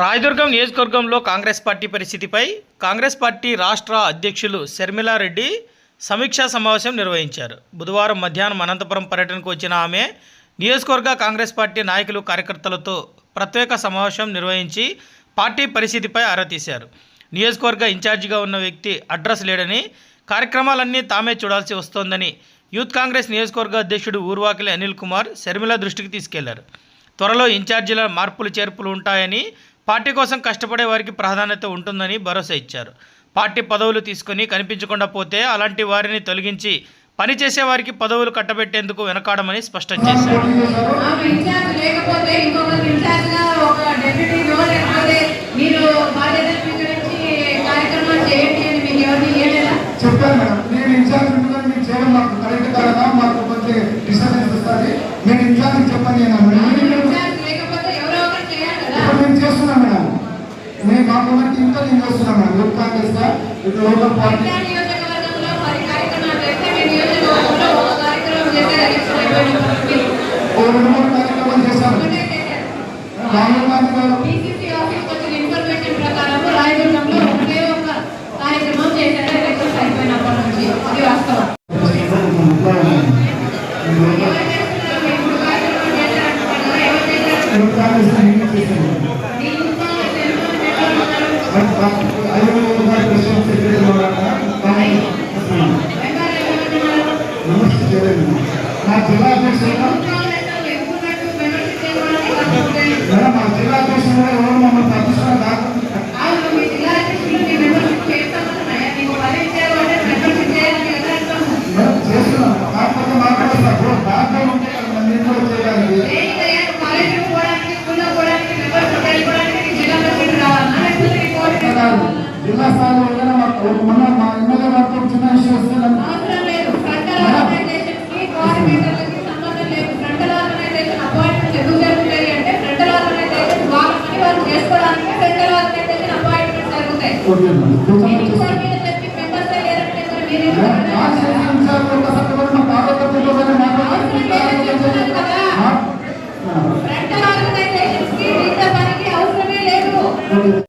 రాయదుర్గం నియోజకవర్గంలో కాంగ్రెస్ పార్టీ పరిస్థితిపై కాంగ్రెస్ పార్టీ రాష్ట్ర అధ్యక్షులు శర్మిలారెడ్డి సమీక్షా సమావేశం నిర్వహించారు. బుధవారం మధ్యాహ్నం అనంతపురం పర్యటనకు వచ్చిన ఆమె నియోజకవర్గ కాంగ్రెస్ పార్టీ నాయకులు కార్యకర్తలతో ప్రత్యేక సమావేశం నిర్వహించి పార్టీ పరిస్థితిపై ఆరా తీశారు. నియోజకవర్గ ఇన్ఛార్జిగా ఉన్న వ్యక్తి అడ్రస్ లేడని కార్యక్రమాలన్నీ తామే చూడాల్సి వస్తోందని యూత్ కాంగ్రెస్ నియోజకవర్గ అధ్యక్షుడు ఊర్వాకిలి అనిల్ కుమార్ శర్మిల దృష్టికి తీసుకెళ్ళారు. త్వరలో ఇన్ఛార్జీల మార్పులు చేర్పులు ఉంటాయని పార్టీ కోసం కష్టపడే వారికి ప్రాధాన్యత ఉంటుందని భరోసా ఇచ్చారు. పార్టీ పదవులు తీసుకుని కనిపించకుండా పోతే అలాంటి వారిని తొలగించి పనిచేసే వారికి పదవులు కట్టబెట్టేందుకు వెనకాడమని స్పష్టం చేశారు. నేను నేను ఇన్ఛార్జ్ చెప్పని నేను ఆమె నేను మాకు ఉన్నట్టు ఇంకా నేను చేస్తున్నా యూత్ కాంగ్రెస్గా ఇటు లోకల్ పార్టీ. మీ రెండు మూడు కార్యక్రమాలు చేశాను రాహుల్ గాంధీ గారు. బీసీసీ ఆఫీస్కి నమస్తే. మా జిల్లా అధ్యక్షుడు జిల్లా స్థాయిలో ఏదైనా మొన్న మా ఎమ్మెల్యే గారితో చిన్న ఇష్యూ వస్తే కార్యకర్తలతో